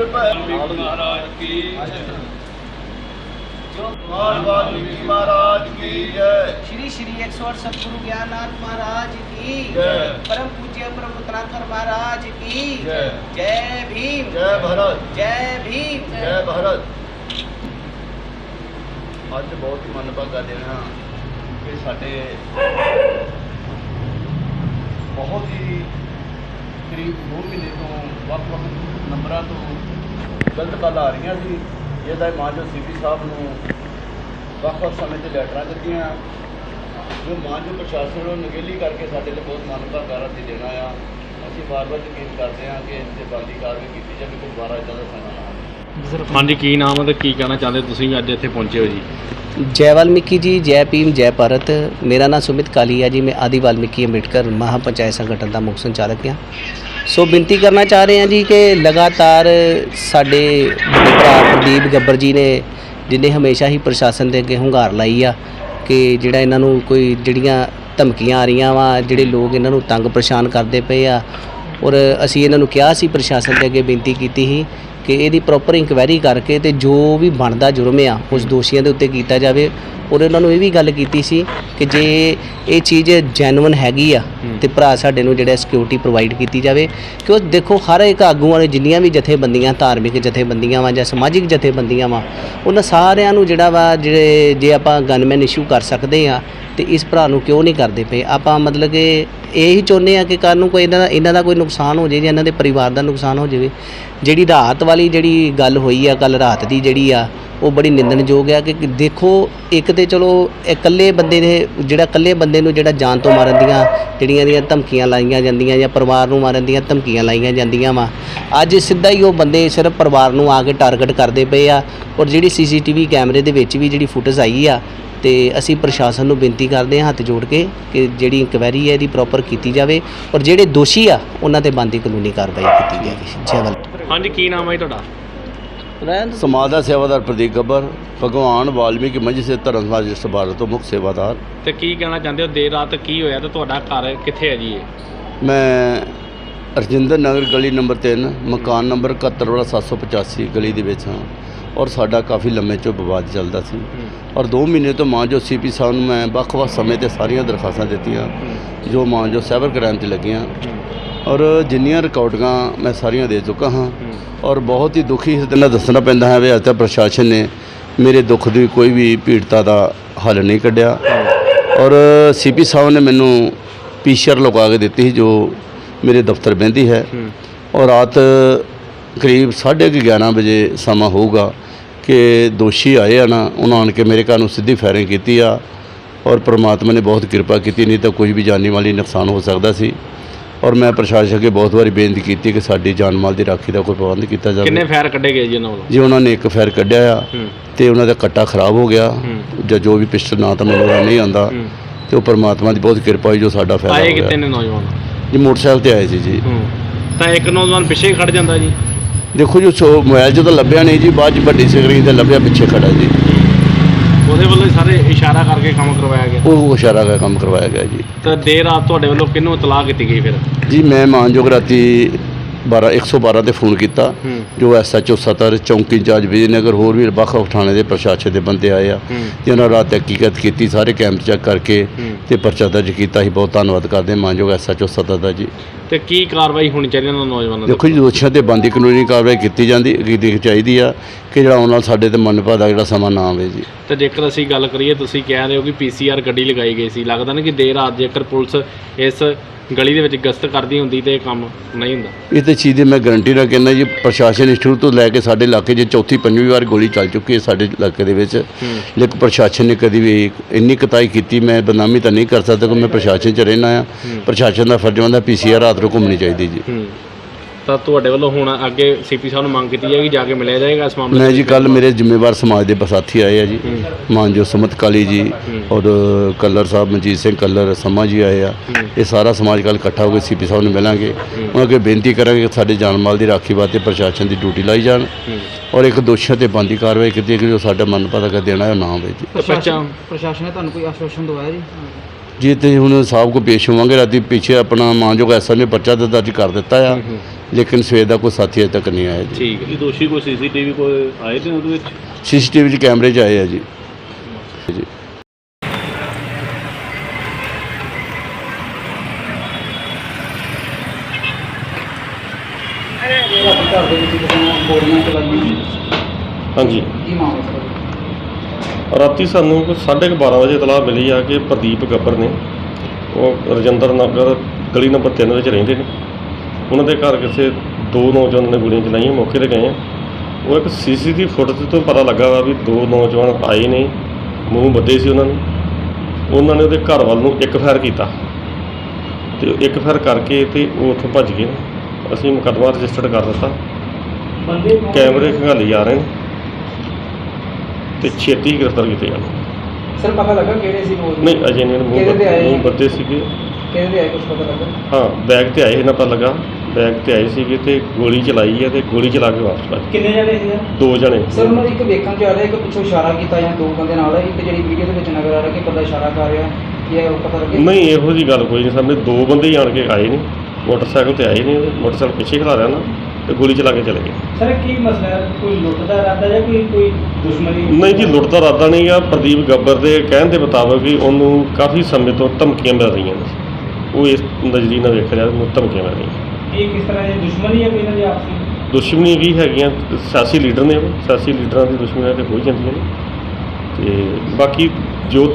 ਗੁਰ ਵਾਲਮੀਕੀ ਮਹਾਰਾਜ ਕੀ ਮਾਨ ਵਾਲਮੀਕੀ ਮਹਾਰਾਜ ਕੀ ਜੈ श्री श्री एक सौ सतगुरु ज्ञाननाथ महाराज की जय। परम पूज्य प्रभुतनाथर महाराज की जय। जय भीम ਜੈ ਭਾਰਤ जय भीम ਜੈ ਭਾਰਤ ਅੱਜ ਬਹੁਤ ਹੀ ਮੰਦਭਾਗਾ ਦਿਨ ਆ ਕਿ ਸਾਡੇ ਬਹੁਤ ਹੀ ਕਰੀਬ 2 ਮਹੀਨੇ ਤੋਂ ਵੱਖ-ਵੱਖ ਨੰਬਰਾਂ ਤੋਂ ਗਲਤ ਗੱਲ ਆ ਰਹੀਆਂ ਸੀ ਜਿਹਦਾ ਮਾਨਜੋ ਸੀਪੀ ਸਾਹਿਬ ਨੂੰ ਵੱਖ-ਵੱਖ ਸਮੇਂ ਤੇ ਲੈਟਰਾਂ ਦਿੱਤੀਆਂ ਜੋ ਮਾਨਜੋ ਪ੍ਰਸ਼ਾਸਨ ਨੂੰ ਨਗੇਲੀ ਕਰਕੇ ਸਾਡੇ ਲਈ ਬਹੁਤ ਮੰਦਭਾਗਾ ਰੱਤੀ ਦੇਣਾ ਆ ਅਸੀਂ ਵਾਰ-ਵਾਰ ਯਕੀਨ ਕਰਦੇ ਹਾਂ ਕਿ ਇਸ ਤੇ ਬੰਦੀ ਕਾਰਵਾਈ ਕੀਤੀ ਜਾਵੇ ਕਿ ਦੁਬਾਰਾ ਇਦਾਂ ਦਾ ਸਮਾਂ ਨਾ ਆਵੇ ਹਾਂਜੀ ਕੀ ਨਾਮ ਹੈ ਤੇ ਕੀ ਕਹਿਣਾ ਚਾਹੁੰਦੇ ਤੁਸੀਂ ਅੱਜ ਇੱਥੇ ਪਹੁੰਚੇ ਹੋ ਜੀ जय वाल्मीकि जी जय भीम जय भारत ਮੇਰਾ ਨਾਮ ਸੁਮਿਤ ਕਾਲੀ ਹੈ ਜੀ ਮੈਂ ਆਦਿ ਵਾਲਮੀਕੀ ਅੰਬੇਡਕਰ ਮਹਾ ਪੰਚਾਇਤ ਸੰਗਠਨ ਦਾ ਮੁੱਖ ਸੰਚਾਲਕ ਹਾਂ ਸੋ ਬੇਨਤੀ ਕਰਨਾ ਚਾਹ ਰਹੇ ਹਾਂ ਜੀ ਕਿ ਲਗਾਤਾਰ ਸਾਡੇ ਵੱਡੇ ਭਰਾ ਪ੍ਰਦੀਪ ਗੱਬਰ ਜੀ ਨੇ, ਜਿਨੇ ਹਮੇਸ਼ਾ ਹੀ ਪ੍ਰਸ਼ਾਸਨ ਦੇ ਅੱਗੇ ਹੁੰਗਾਰ ਲਾਈ ਆ, ਕਿ ਜਿਹੜਾ ਇਹਨਾਂ ਨੂੰ ਕੋਈ ਜਿਹੜੀਆਂ ਧਮਕੀਆਂ ਆ ਰਹੀਆਂ ਵਾ, ਜਿਹੜੇ ਲੋਕ ਇਹਨਾਂ ਨੂੰ ਤੰਗ ਪਰੇਸ਼ਾਨ ਕਰਦੇ ਪਏ ਆ, ਔਰ ਅਸੀਂ ਇਹਨਾਂ ਨੂੰ ਕਿਹਾ ਸੀ ਪ੍ਰਸ਼ਾਸਨ ਦੇ ਅੱਗੇ ਬੇਨਤੀ ਕੀਤੀ ਸੀ ਕਿ ਇਹਦੀ ਪ੍ਰੋਪਰ ਇਨਕੁਆਇਰੀ ਕਰਕੇ ਤੇ ਜੋ ਵੀ ਬਣਦਾ ਜੁਰਮ ਆ, ਉਸ ਦੋਸ਼ੀਆਂ ਦੇ ਉੱਤੇ ਕੀਤਾ ਜਾਵੇ ਔਰ ਉਹਨਾਂ ਨੂੰ ਇਹ ਵੀ ਗੱਲ ਕੀਤੀ ਸੀ ਕਿ ਜੇ ਇਹ ਚੀਜ਼ ਜੈਨੂਇਨ ਹੈਗੀ ਆ ਤੇ ਭਰਾ ਸਾਡੇ ਨੂੰ ਜਿਹੜਾ ਸਿਕਿਉਰਿਟੀ ਪ੍ਰੋਵਾਈਡ ਕੀਤੀ ਜਾਵੇ ਕਿਉਂ ਦੇਖੋ ਹਰ ਇੱਕ ਆਗੂਆਂ ਨੇ ਜਿੰਨੀਆਂ ਵੀ ਜਥੇਬੰਦੀਆਂ ਧਾਰਮਿਕ ਜਥੇਬੰਦੀਆਂ ਵਾ ਜਾਂ ਸਮਾਜਿਕ ਜਥੇਬੰਦੀਆਂ ਵਾ ਉਹਨਾਂ ਸਾਰਿਆਂ ਨੂੰ ਜਿਹੜਾ ਵਾ ਜਿਹੜੇ ਜੇ ਆਪਾਂ ਗਨਮੈਨ ਇਸ਼ੂ ਕਰ ਸਕਦੇ ਆ ਤੇ ਇਸ ਭਰਾ ਨੂੰ ਕਿਉਂ ਨਹੀਂ ਕਰਦੇ ਪਏ? ਆਪਾਂ ਮਤਲਬ ਕਿ ਇਹੀ ਚਾਹੁੰਦੇ ਆ ਕਿ ਕੱਲ੍ਹ ਨੂੰ ਕੋਈ ਇਹਨਾਂ ਦਾ ਇਹਨਾਂ ਦਾ ਕੋਈ ਨੁਕਸਾਨ ਹੋ ਜਾਵੇ ਜਾਂ ਇਹਨਾਂ ਦੇ ਪਰਿਵਾਰ ਦਾ ਨੁਕਸਾਨ ਹੋ ਜਾਵੇ। ਜਿਹੜੀ ਰਾਤ ਵਾਲੀ ਜਿਹੜੀ ਗੱਲ ਹੋਈ ਆ ਕੱਲ ਰਾਤ ਦੀ ਜਿਹੜੀ ਆ, ਉਹ ਬੜੀ ਨਿੰਦਣਯੋਗ ਆ ਕਿ ਦੇਖੋ, ਇੱਕ ਤੇ ਚਲੋ ਇਕੱਲੇ ਬੰਦੇ ਦੇ ਜਿਹੜਾ ਇਕੱਲੇ ਬੰਦੇ ਨੂੰ ਜਿਹੜਾ ਜਾਨ ਤੋਂ ਮਾਰਨ ਦੀਆਂ ਜਿਹੜੀਆਂ ਦੀਆਂ ਧਮਕੀਆਂ ਲਾਈਆਂ ਜਾਂਦੀਆਂ ਜਾਂ ਪਰਿਵਾਰ ਨੂੰ ਮਾਰਨ ਦੀਆਂ ਧਮਕੀਆਂ ਲਾਈਆਂ ਜਾਂਦੀਆਂ ਵਾ। ਅੱਜ ਸਿੱਧਾ ਹੀ ਉਹ ਬੰਦੇ ਸਿਰਫ ਪਰਿਵਾਰ ਨੂੰ ਆ ਕੇ ਟਾਰਗੇਟ ਕਰਦੇ ਪਏ ਆ ਔਰ ਜਿਹੜੀ ਸੀਸੀਟੀਵੀ ਕੈਮਰੇ ਦੇ ਵਿੱਚ ਵੀ ਜਿਹੜੀ ਫੁਟੇਜ ਆਈ ਆ ਤੇ ਅਸੀਂ ਪ੍ਰਸ਼ਾਸਨ ਨੂੰ ਬੇਨਤੀ ਕਰਦੇ ਹਾਂ ਹੱਥ ਜੋੜ ਕੇ ਕਿ ਜਿਹੜੀ ਇਨਕੁਆਇਰੀ ਹੈ ਇਹਦੀ ਪ੍ਰੋਪਰ ਕੀਤੀ ਜਾਵੇ ਔਰ ਜਿਹੜੇ ਦੋਸ਼ੀ ਆ ਉਹਨਾਂ ਤੇ ਬੰਦੀ ਕਾਨੂੰਨੀ ਕਾਰਵਾਈ ਕੀਤੀ ਜਾਵੇ। ਜੈ ਵੱਲ ਹਾਂਜੀ ਕੀ ਨਾਮ ਹੈ ਜੀ ਤੁਹਾਡਾ? ਸਮਾਜ ਦਾ ਸੇਵਾਦਾਰ ਪ੍ਰਦੀਪ ਗੱਬਰ ਭਗਵਾਨ ਵਾਲਮੀਕੀ ਮੰਝ ਸੇ ਧਰਮ ਸਮਾਜ ਜਿਸ ਭਾਰਤ ਤੋਂ ਮੁੱਖ ਸੇਵਾਦਾਰ। ਤੇ ਕੀ ਕਹਿਣਾ ਚਾਹੁੰਦੇ ਹੋ? ਦੇਰ ਰਾਤ ਕੀ ਹੋਇਆ ਤੇ ਤੁਹਾਡਾ ਘਰ ਕਿੱਥੇ ਹੈ ਜੀ ਇਹ? ਮੈਂ ਰਜਿੰਦਰ ਨਗਰ ਗਲੀ ਨੰਬਰ 3 ਮਕਾਨ ਨੰਬਰ 71 ਵਾਲਾ 785 ਗਲੀ ਦੇ ਵਿੱਚ ਹਾਂ। ਔਰ ਸਾਡਾ ਕਾਫੀ ਲੰਮੇ ਚੋਂ ਵਿਵਾਦ ਚੱਲਦਾ ਸੀ। ਔਰ 2 ਮਹੀਨੇ ਤੋਂ ਮਾਂ ਜੋ ਸੀਪੀ ਸਾਹਿਬ ਨੂੰ ਮੈਂ ਵੱਖ-ਵੱਖ ਸਮੇਂ ਤੇ ਸਾਰੀਆਂ ਦਰਖਾਸਤਾਂ ਦਿੱਤੀਆਂ ਜੋ ਮਾਂ ਜੋ ਸਾਈਬਰ ਕ੍ਰਾਈਮ ਤੇ ਲੱਗੀਆਂ। ਔਰ ਜਿੰਨੀਆਂ ਰਿਕਾਰਡਿੰਗਾਂ ਮੈਂ ਸਾਰੀਆਂ ਦੇ ਚੁੱਕਾ ਹਾਂ। ਔਰ ਬਹੁਤ ਹੀ ਦੁਖੀ ਇਸ ਦਿਨ ਦੱਸਣਾ ਪੈਂਦਾ ਹੈ ਵੀ ਅੱਜ ਤੱਕ ਪ੍ਰਸ਼ਾਸਨ ਨੇ ਮੇਰੇ ਦੁੱਖ ਦੀ ਕੋਈ ਵੀ ਪੀੜਤਾ ਦਾ ਹੱਲ ਨਹੀਂ ਕੱਢਿਆ। ਔਰ ਸੀਪੀ ਸਾਹਿਬ ਨੇ ਮੈਨੂੰ ਪੀਸ਼ਰ ਲਗਾ ਕੇ ਦਿੱਤੀ ਜੋ ਮੇਰੇ ਦਫ਼ਤਰ ਬਹਿੰਦੀ ਹੈ। ਔਰ ਰਾਤ ਕਰੀਬ 11:30 ਵਜੇ ਸਮਾਂ ਹੋਊਗਾ ਕਿ ਦੋਸ਼ੀ ਆਏ ਆ ਨਾ ਉਹਨਾਂ ਆਣ ਕੇ ਮੇਰੇ ਘਰ ਨੂੰ ਸਿੱਧੀ ਫਾਇਰਿੰਗ ਕੀਤੀ ਆ ਔਰ ਪ੍ਰਮਾਤਮਾ ਨੇ ਬਹੁਤ ਕਿਰਪਾ ਕੀਤੀ ਨਹੀਂ ਤਾਂ ਕੁਝ ਵੀ ਜਾਨੀ ਮਾਲੀ ਨੁਕਸਾਨ ਹੋ ਸਕਦਾ ਸੀ। ਔਰ ਮੈਂ ਪ੍ਰਸ਼ਾਸਨ ਅੱਗੇ ਬਹੁਤ ਵਾਰੀ ਬੇਨਤੀ ਕੀਤੀ ਕਿ ਸਾਡੀ ਜਾਨ ਮਾਲ ਦੀ ਰਾਖੀ ਦਾ ਕੋਈ ਪ੍ਰਬੰਧ ਕੀਤਾ ਕਿੰਨੇ ਜਾਵੇ ਫਾਇਰ ਕੱਢੇ ਗਏ ਜੀ ਉਹਨਾਂ ਵੱਲੋਂ? ਜੀ ਉਹਨਾਂ ਨੇ ਇੱਕ ਫਾਇਰ ਕੱਢਿਆ ਆ ਤੇ ਉਹਨਾਂ ਦਾ ਕੱਟਾ ਖਰਾਬ ਹੋ ਗਿਆ। ਜਾਂ ਜੋ ਵੀ ਪਿਸਟਲ ਨਾ ਤਾਂ ਮੈਨੂੰ ਨਹੀਂ ਆਉਂਦਾ। ਹੂੰ। ਤੇ ਉਹ ਪਰਮਾਤਮਾ ਦੀ ਬਹੁਤ ਕਿਰਪਾ ਹੋਈ ਜੋ ਸਾਡਾ ਫਾਇਦਾ ਆਏ ਕਿਤੇ ਨੇ ਨੌਜਵਾਨ? ਜੀ ਮੋਟਰਸਾਈਕਲ ਤੇ ਆਏ ਸੀ ਜੀ। ਤਾਂ ਇੱਕ ਨੌਜਵਾਨ ਪਿੱਛੇ ਹੀ ਖੜ ਜਾਂਦਾ ਜੀ। ਦੇਖੋ ਜੋ ਸੋ ਮੋਬਾਈਲ 'ਚ ਤਾਂ ਲੱਭਿਆ ਨਹੀਂ ਜੀ ਬਾਅਦ 'ਚ ਵੱਡੀ ਸਕਰੀਨ ਤੇ ਲੱਭਿਆ ਪਿੱਛੇ ਖੜਾ ਜੀ। ਉਹਦੇ ਵੱਲੋਂ ਹੀ ਸਾਰੇ ਇਸ਼ਾਰਾ ਕਰਕੇ ਕੰਮ ਕਰਵਾਇਆ ਗਿਆ। ਉਹ ਇਸ਼ਾਰਾ ਦਾ ਕੰਮ ਕਰਵਾਇਆ ਗਿਆ ਜੀ। ਤਾਂ ਦੇਰ ਰਾਤ ਤੁਹਾਡੇ ਵੱਲੋਂ ਕਿਹਨੂੰ ਇਤਲਾਹ ਕੀਤੀ ਗਈ ਫਿਰ? ਜੀ ਮੈਂ ਮਾਨਯੋਗ ਰਾਤੀ 12 112 ਤੇ ਫੋਨ ਕੀਤਾ। ਜੋ ਐਸਐਚਓ ਸਤਰ ਚੌਂਕੀ ਇੰਚਾਰਜ ਵਿਜੇਨਗਰ ਹੋਰ ਵੀ ਵੱਖ ਥਾਣੇ ਦੇ ਪ੍ਰਸ਼ਾਸਨ ਦੇ ਬੰਦੇ ਆਏ ਆ। ਹੂੰ। ਜਿਨ੍ਹਾਂ ਰਾਤ ਤਹਿਕੀਕਤ ਕੀਤੀ ਸਾਰੇ ਕੈਂਪ ਚੈੱਕ ਕਰਕੇ। ਤੇ ਪਰਚਾ ਦਰਜ ਕੀਤਾ। ਸੀ ਬਹੁਤ ਧੰਨਵਾਦ ਕਰਦੇ ਮਾਨਯੋਗ ਐਸਐਚਓ ਸਤਰ ਦਾ ਜੀ। ਤੇ ਕੀ ਕਾਰਵਾਈ ਹੋਣੀ ਚਾਹੀਦੀ ਉਹਨਾਂ ਨੌਜਵਾਨਾਂ ਦੇ ਦੇਖੋ ਜੀ ਦੋਸ਼ੀਆਂ ਤੇ ਬੰਦੀ ਕਾਨੂੰਨੀ ਕਾਰਵਾਈ ਕੀਤੀ ਜਾਂਦੀ ਕੀਤੀ ਚਾਹੀਦੀ ਆ ਕਿ ਜਿਹੜਾ ਆਉਣ ਨਾਲ ਸਾਡੇ ਤੇ ਮਨਪਾ ਦਾ ਜਿਹੜਾ ਸਮਾਂ ਨਾ ਆਵੇ ਜੀ। ਤੇ ਜੇਕਰ ਅਸੀਂ ਗੱਲ ਕਰੀਏ ਤੁਸੀਂ ਕਹਿ ਰਹੇ ਹੋ ਕਿ ਪੀਸੀਆਰ ਗੱਡੀ ਲਗਾਈ ਗਈ ਸੀ। ਲੱਗਦਾ ਨਾ ਕਿ ਦੇਰ ਰਾਤ ਜੇਕਰ ਪੁਲਿਸ ਇਸ ਗਲੀ ਦੇ ਵਿੱਚ ਗਸ਼ਤ ਕਰਦੀ ਹੁੰਦੀ ਤੇ ਇਹ ਕੰਮ ਨਹੀਂ ਹੁੰਦਾ। ਇਹ ਤੇ ਚੀਜ਼ ਦੀ ਮੈਂ ਗਰੰਟੀ ਨਾਲ ਕਹਿੰਦਾ ਜੀ ਪ੍ਰਸ਼ਾਸਨ ਸ਼ੁਰੂ ਤੋਂ ਲੈ ਕੇ ਸਾਡੇ ਇਲਾਕੇ 'ਚ ਚੌਥੀ ਪੰਜਵੀਂ ਵਾਰ ਗੋਲੀ ਚੱਲ ਚੁੱਕੀ ਹੈ ਸਾਡੇ ਇਲਾਕੇ ਦੇ ਵਿੱਚ। ਲੇਕਿਨ ਪ੍ਰਸ਼ਾਸਨ ਨੇ ਕਦੀ ਵੀ ਇੰਨੀ ਕਤਾਈ ਕੀਤੀ ਮੈਂ ਬਦਨਾਮੀ ਤਾਂ ਨਹੀਂ ਕਰ ਸਕਦਾ ਕਿ ਮੈਂ ਪ੍ਰਸ਼ਾਸਨ 'ਚ ਰਹਿਣਾ ਆ। ਪ੍ਰਸ਼ਾਸਨ ਦਾ ਫਰਜ਼ ਹੁੰਦਾ ਪੀਸੀਆਰ ਰਾਤ ਨੂੰ ਘੁੰਮਣੀ ਚਾਹੀਦੀ ਜੀ। ਤਾਂ ਤੁਹਾਡੇ ਵੱਲੋਂ ਹੁਣ ਅੱਗੇ ਸੀਪੀ ਸਾਹਿਬ ਨੂੰ ਮੰਗ ਕੀਤੀ ਜਾਏਗੀ ਜਾ ਕੇ ਮਿਲਿਆ ਜਾਏਗਾ ਇਸ ਮਾਮਲੇ ਮੈਂ? ਜੀ ਕੱਲ ਮੇਰੇ ਜ਼ਿੰਮੇਵਾਰ ਸਮਾਜ ਦੇ ਬਸਾਥੀ ਆਏ ਆ ਜੀ। ਮਾਨਜੋ ਸੁਮਤ ਕਾਲੀ ਜੀ ਔਰ ਕੱਲਰ ਸਾਹਿਬ ਮਨਜੀਤ ਸਿੰਘ ਕੱਲਰ ਸਮਾ ਜੀ ਆਏ ਆ। ਇਹ ਸਾਰਾ ਸਮਾਜ ਕੱਲ ਇਕੱਠਾ ਹੋ ਕੇ ਸੀਪੀ ਸਾਹਿਬ ਨੂੰ ਮਿਲਾਂਗੇ। ਉਹਨਾਂ ਅੱਗੇ ਬੇਨਤੀ ਕਰਾਂਗੇ ਕਿ ਸਾਡੇ ਜਾਨ ਮਾਲ ਦੀ ਰਾਖੀ ਵਾਸਤੇ ਪ੍ਰਸ਼ਾਸਨ ਦੀ ਡਿਊਟੀ ਲਾਈ ਜਾਣ ਔਰ ਇੱਕ ਦੋਸ਼ੀਆਂ ਤੇ ਬੰਦੀ ਕਾਰਵਾਈ ਕੀਤੀ ਕਿ ਜੋ ਸਾਡਾ ਮਨ ਪਤਾ ਕਰ ਦੇਣਾ ਹੈ ਉਹ ਨਾ ਹੋਵੇ ਜੀ। ਤੇ ਬੱਚਾ ਪ੍ਰਸ਼ਾਸਨ ਨੇ ਤੁਹਾਨੂੰ ਕੋਈ ਆਸ਼ਵਾਸਨ ਦਵਾਇਆ ਜੀ? ਜੀ ਤੇ ਹੁਣ ਸਾਹਿਬ ਕੋ ਪੇਸ਼ ਹੋਵਾਂਗੇ ਰਾਤੀ ਪਿੱਛੇ ਆਪਣਾ ਮਾਨਯੋਗ ਐਸਾ ਨੇ ਪਰਚਾ ਤਾਂ ਦਰਜ ਕਰ ਦਿੱਤਾ ਆ ਲੇਕਿਨ ਸਵੇਰ ਦਾ ਕੋਈ ਸਾਥੀ ਅਜੇ ਤੱਕ ਨਹੀਂ ਆਇਆ ਜੀ। ਠੀਕ ਹੈ। ਇਹ ਦੋਸ਼ੀ ਕੋਈ ਸੀਸੀਟੀਵੀ ਕੋਈ ਆਏ ਨੇ ਉਹਦੇ ਵਿੱਚ? ਸੀਸੀਟੀਵੀ 'ਚ ਕੈਮਰੇ 'ਚ ਆਏ ਆ ਜੀ। ਜੀ। ਹਾਂਜੀ। ਕੀ ਮਾਮਲਾ ਸਰ ਰਾਤੀ ਸਾਨੂੰ ਕੋਈ ਸਾਢੇ ਕੁ 12 ਵਜੇ ਇਤਲਾਹ ਮਿਲੀ ਆ ਕਿ ਪ੍ਰਦੀਪ ਗੱਬਰ ਨੇ ਉਹ ਰਜਿੰਦਰ ਨਗਰ ਗਲੀ ਨੰਬਰ 3 ਵਿੱਚ ਰਹਿੰਦੇ ਨੇ। ਉਹਨਾਂ ਦੇ ਘਰ ਕਿਸੇ ਦੋ ਨੌਜਵਾਨਾਂ ਨੇ ਗੋਲੀਆਂ ਚਲਾਈਆਂ ਮੌਕੇ ਤੇ ਗਏ ਆ। ਉਹ ਇੱਕ ਸੀਸੀਟੀਵੀ ਫੁਟੇਜ ਤੋਂ ਪਤਾ ਲੱਗਾ ਵਾ ਵੀ ਦੋ ਨੌਜਵਾਨ ਆਏ ਨੇ ਮੂੰਹ ਬੱਦੇ ਸੀ ਉਹਨਾਂ ਨੇ ਉਹਨਾਂ ਨੇ ਉਹਦੇ ਘਰ ਵੱਲ ਨੂੰ ਇੱਕ ਫਾਇਰ ਕੀਤਾ ਤੇ ਇੱਕ ਫਾਇਰ ਕਰਕੇ ਤੇ ਉਹ ਉੱਥੋਂ ਭੱਜ ਗਏ ਅਸੀਂ ਮੁਕੱਦਮਾ ਰਜਿਸਟਰਡ ਕਰ ਦਿੱਤਾ। ਕੈਮਰੇ ਖੰਗਾਲੀ ਜਾ ਰਹੇ ਨੇ। ਤੇ ਛੇਤੀ ਗ੍ਰਿਫਤਾਰ ਕੀਤੇ ਜਾਣ। ਸਰ ਪਤਾ ਲੱਗਾ ਕਿਹੜੇ ਸੀ ਉਹ ਨਹੀਂ ਅਜੇ ਨਹੀਂ ਕਿਹਦੇ ਤੇ ਆਏ? ਮੂੰਹ ਬੱਦੇ ਸੀਗੇ। ਕਿਹਦੇ ਦੇ ਆਏ ਕੁਝ ਪਤਾ ਲੱਗਾ? ਹਾਂ ਬੈਗ ਤੇ ਆਏ ਇਹਨਾਂ ਪਤਾ ਲੱਗਾ। ਬੈਗ ਤੇ ਆਏ ਸੀਗੇ ਤੇ ਗੋਲੀ ਚਲਾਈ ਹੈ ਤੇ ਗੋਲੀ ਚਲਾ ਕੇ ਵਾਪਸ ਭੱਜ ਗਏ। ਕਿੰਨੇ ਜਣੇ ਸੀ ਦੋ ਜਣੇ। ਸਰ ਉਹਨਾਂ ਦੀ ਇੱਕ ਵੇਖਣ ਚ ਆ ਰਿਹਾ ਇੱਕ ਪਿੱਛੋਂ ਇਸ਼ਾਰਾ ਕੀਤਾ ਜਾਂ ਦੋ ਬੰਦੇ ਨਾਲ ਇੱਕ ਜਿਹੜੀ ਵੀਡੀਓ ਦੇ ਵਿੱਚ ਨਜ਼ਰ ਆ ਰਿਹਾ ਕਿ ਬੰਦਾ ਇਸ਼ਾਰਾ ਕਰ ਰਿਹਾ ਕੀ ਹੈ ਉਹ ਪਤਾ ਲੱਗਿਆ ਨਹੀਂ ਇਹੋ ਜੀ ਗੱਲ ਕੋਈ ਨਹੀਂ ਸਾਹਮਣੇ ਦੋ ਬੰਦੇ ਹੀ ਆਣ ਕੇ ਆਏ ਨੇ। ਮੋਟਰਸਾਈਕਲ ਤੇ ਆਏ ਨੇ ਮੋਟਰਸਾਈਕਲ ਪਿੱਛੇ ਖਲਾ ਰਿਆ ਨਾ। ਤੇ ਗੋਲੀ ਚਲਾ ਕੇ ਚਲੇ ਗਏ। ਸਰ ਕੀ ਮਸਲਾ ਹੈ? ਕੋਈ ਲੁੱਟ ਦਾ ਇਰਾਦਾ ਜਾਂ ਕੋਈ ਕੋਈ ਦੁਸ਼ਮਣੀ? ਨਹੀਂ ਜੀ ਲੁੱਟ ਦਾ ਇਰਾਦਾ ਨਹੀਂ ਗਾ ਪ੍ਰਦੀਪ ਗੱਬਰ ਦੇ ਕਹਿਣ ਦੇ ਮੁਤਾਬਕ ਵੀ ਉਹਨੂੰ ਕਾਫੀ ਸਮੇਂ ਤੋਂ ਧਮਕੀਆਂ ਮਿਲ ਰਹੀਆਂ ਨੇ। ਉਹ ਇਸ ਨਜ਼ਰੀ ਨਾਲ ਵੇਖ ਰਿਹਾ ਉਹਨੂੰ ਧਮਕੀਆਂ ਮਿਲ ਰਹੀਆਂ ਇਹ ਕਿਸ ਤਰ੍ਹਾਂ ਦੀ ਦੁਸ਼ਮਣੀ ਹੈ ਕੋਈ ਇਹਨਾਂ ਦੀ ਆਪਸੀ? ਦੁਸ਼ਮਣੀ ਵੀ ਹੈਗੀਆਂ ਸਿਆਸੀ ਲੀਡਰ ਨੇ ਉਹ। ਸਿਆਸੀ ਲੀਡਰਾਂ ਦੀ ਦੁਸ਼ਮਣੀਆਂ ਤੇ ਹੋ ਹੀ ਜਾਂਦੀਆਂ ਨੇ। ਤੇ ਬਾਕੀ ਜੋ